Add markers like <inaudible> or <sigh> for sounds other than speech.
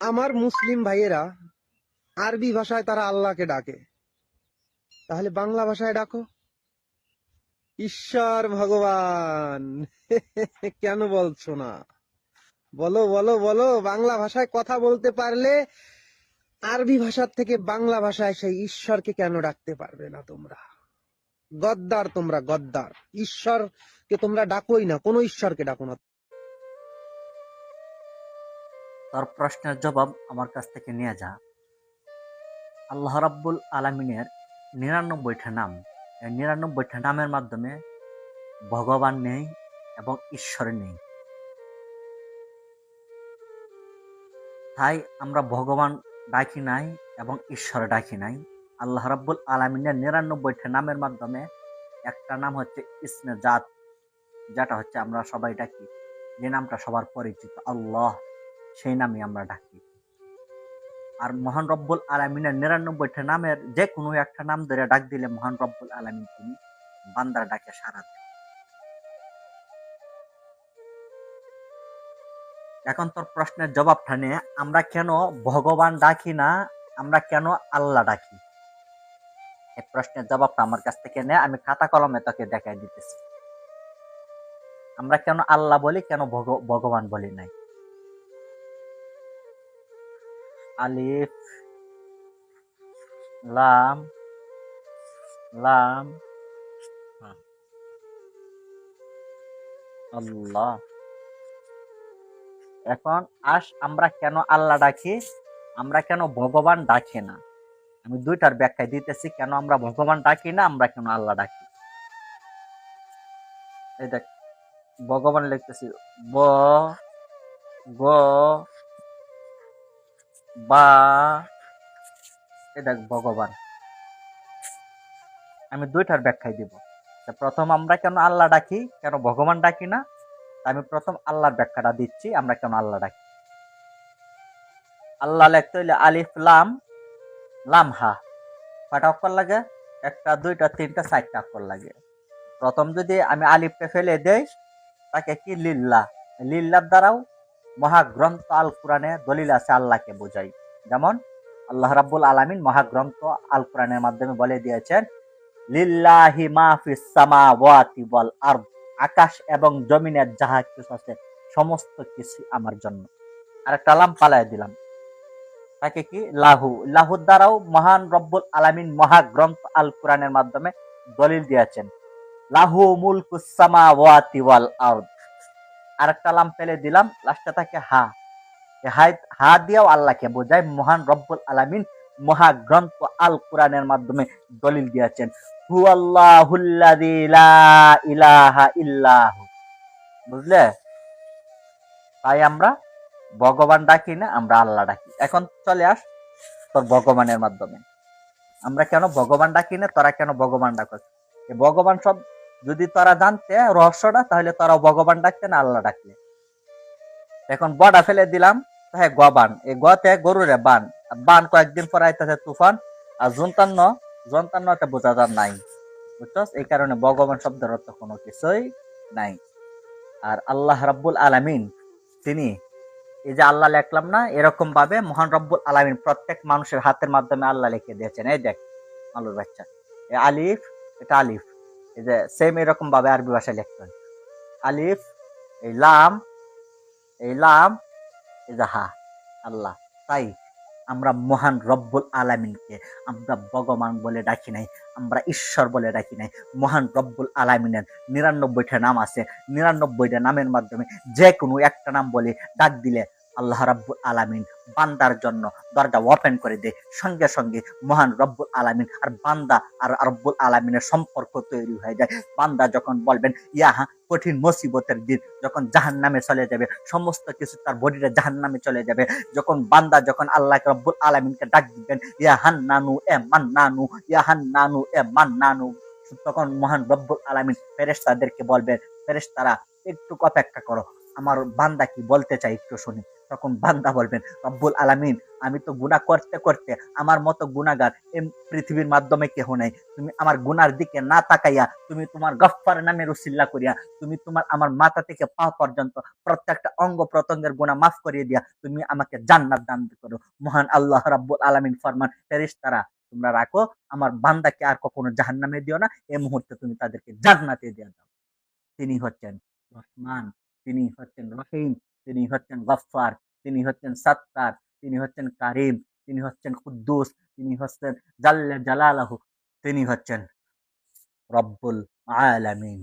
আমার মুসলিম ভাইয়েরা আরবি ভাষায় তারা আল্লাহকে ডাকে। তাহলে বাংলা ভাষায় ডাকো। ঈশ্বর ভগবান, <laughs> কেন বলছো না? বলো বলো বলো, বাংলা ভাষায় কথা বলতে পারলে আরবি ভাষার থেকে বাংলা ভাষায় সেই ঈশ্বরকে কেন ডাকতে পারবে না তোমরা? গদ্দার তোমরা, গদ্দার। ঈশ্বরকে তোমরা ডাকোই না, কোনো ঈশ্বরকে ডাকো না। তোর প্রশ্নের জবাব আমার কাছ থেকে নিয়ে যা। আল্লাহ রাব্বুল আলমিনের নিরানব্বইটা নাম। এই নিরানব্বইটা নামের মাধ্যমে ভগবান নেই এবং ঈশ্বর নেই। তাই আমরা ভগবান ডাকি নাই এবং ঈশ্বর ডাকি নাই। আল্লাহ রাব্বুল আলমিনের নিরানব্বইটা নামের মাধ্যমে একটা নাম হচ্ছে ইসমে জাত, যেটা হচ্ছে আমরা সবাই ডাকি। যে নামটা সবার পরিচিত, আল্লাহ। সেই নামে আমরা ডাকি। আর মহান রব্বুল আলমিনের নিরানব্বইটা নামের যে কোনো একটা নাম ধরে ডাক দিলে মহান রব্বুল আলমিন তিনি বান্দার ডাকে সারা দেন। এখন তোর প্রশ্নের জবাবটা নিয়ে আমরা কেন ভগবান ডাকি না, আমরা কেন আল্লাহ ডাকি? এই প্রশ্নের জবাবটা আমার কাছ থেকে নে, আমি খাতা কলমে তোকে দেখাই দিতেছি। আমরা কেন আল্লাহ বলি, কেন ভগ- ভগবান বলি নাই? আলিফ, লাম লাম। আল্লাহ। এখন আস, আমরা কেন আল্লাহ ডাকি? আমরা কেন ভগবান ডাকি না? আমি দুইটার ব্যাখ্যা দিতেছি, কেন আমরা ভগবান ডাকি না, আমরা কেন আল্লাহ ডাকি? এই দেখ, ভগবান লিখতেছি, ব, গ বা দেখ ভগবান। আমি দুইটার ব্যাখ্যাই দিব। প্রথম আমরা কেন আল্লাহ ডাকি, কেন ভগবান ডাকি না? আমি প্রথম আল্লাহর ব্যাখ্যাটা দিচ্ছি, আমরা কেন আল্লাহ ডাকি? আল্লাহ লিখতে হইলে আলিফ, লাম লাম, হা। কয়টা অক্ষর লাগে? একটা, দুইটা, তিনটা, চারটা অক্ষর লাগে। প্রথম যদি আমি আলিফটা ফেলে দেই, তাকে কি লিল্লা? লিল্লার দ্বারাও মহাগ্রন্থ আল কোরআনে দলিল আছে আল্লাহকে বোঝাই। যেমন, আল্লাহ রাব্বুল আলামিন মহাগ্রন্থ আল কোরআনের মাধ্যমে বলে দিয়েছেন, লিল্লাহি মা ফিস সামাওয়াতি ওয়াল আরদ আকাশ এবং জমিনের যাহা কিছু আছে, সমস্ত কিছু আমার জন্য। আর একটা লাম পালায় দিলাম। তাকে কি? লাহু। লাহুর দ্বারাও মহান রব্বুল আলামিন মহাগ্রন্থ আল কোরআনের মাধ্যমে দলিল দিয়েছেন, লাহু মুলকুস সামাওয়াতি ওয়াল আরদ আরেকটা লাম ফেলে দিলাম লাস্টে থাকে হা। হা দিয়েও আল্লাহকে বোঝায়, মহান রব্বুল আলামিন মহাগ্রন্থ আল কোরআনের মাধ্যমে দলিল দিয়েছেন। হু ইলাহা বুঝলে? তাই আমরা ভগবান ডাকি না, আমরা আল্লাহ ডাকি। এখন চলে আস তোর ভগবানের মাধ্যমে। আমরা কেন ভগবান ডাকি না, তোরা কেন ভগবান ডাকস? ভগবান সব যদি তোরা জানতে রহস্যটা, তাহলে তোরা ভগবান ডাকতে না আল্লাহ ডাকলে এখন বডা ফেলে দিলাম হ্যাঁ গবান এই গতে গরুরে বান। বান কয়েকদিন পর আইতেছে তুফান, আর জন্তান্ন জন্তান্ন একটা বোঝা যার নাই। বুঝছস? এই কারণে ভগবান শব্দের অর্থ কোনো কিছুই নাই। আর আল্লাহ রাব্বুল আলামিন, তিনি এই যে আল্লাহ লেখলাম না, এরকম ভাবে মহান রব্বুল আলামিন প্রত্যেক মানুষের হাতের মাধ্যমে আল্লাহ লিখে দিয়েছেন। এই দেখ আলুর বাচ্চা। আলিফ, এটা আলিফ। এই যে সেম এরকম ভাবে আরবি ভাষায় হয়। আলিফ, এই লাম এই লাম, এই যে হা, আল্লাহ, তাই আমরা মহান রব্বুল আলামিনকে আমরা ভগবান বলে ডাকি নাই, আমরা ঈশ্বর বলে ডাকি নাই, মহান রব্বুল আলামিনের নিরানব্বইটা নাম আছে, নিরানব্বইটা নামের মাধ্যমে যে কোনো একটা নাম বলে ডাক দিলে আল্লাহ রাব্বুল আলামিন বান্দার জন্য দরজা ওপেন করে দেয় সঙ্গে সঙ্গে মহান রব্বুল আলামিন আর বান্দা আর রব্বুল আলামিনের সম্পর্ক তৈরি হয়ে যায়। বান্দা যখন বলবেন, ইয়াহা, কঠিন মুসিবতের দিন, যখন জাহান নামে চলে যাবে, সমস্ত কিছু তার বডিটা জাহান নামে চলে যাবে। যখন বান্দা, যখন আল্লাহ রব্বুল আলামিনকে ডাক দিবেন ইয়াহান নানু এ মান নানু ইয়াহান নানু এ মান নানু তখন মহান রব্বুল আলামিন ফেরেশতাদেরকে বলবেন, ফেরেশতারা, একটু অপেক্ষা করো। আমার বান্দা কি বলতে চাই একটু শুনি। তখন বান্দা বলবেন, রব্বুল আলামিন, আমি তো গুনাহ করতে করতে আমার মতো গুনাহগার এই পৃথিবীর মাধ্যমে কেহ নাই। তুমি আমার গুনার দিকে না তাকাইয়া, তুমি তোমার গফফার নামের উসিল্লা করিয়া, তুমি তোমার আমার মাথা থেকে পা পর্যন্ত প্রত্যেকটা অঙ্গ প্রত্যঙ্গের গুনাহ মাফ করিয়ে দিয়া, তুমি আমাকে জান্নাত দান করো। মহান আল্লাহ রাব্বুল আলামিন ফরমান, ফেরেশতারা, তোমরা রাখো, আমার বান্দাকে আর কখনো জাহান্নামে দিও না, এই মুহূর্তে তুমি তাদেরকে জান্নাতে দিয়ে দাও। তিনি হচ্ছেন রহমান, তিনি হচ্ছেন রহিম। তিনি হচ্ছেন গফফার, তিনি হচ্ছেন সাত্তার, তিনি হচ্ছেন কারিম, তিনি হচ্ছেন কুদ্দুস, তিনি হচ্ছেন জাল্লা জালালাহু, তিনি হচ্ছেন রব্বুল আলামিন।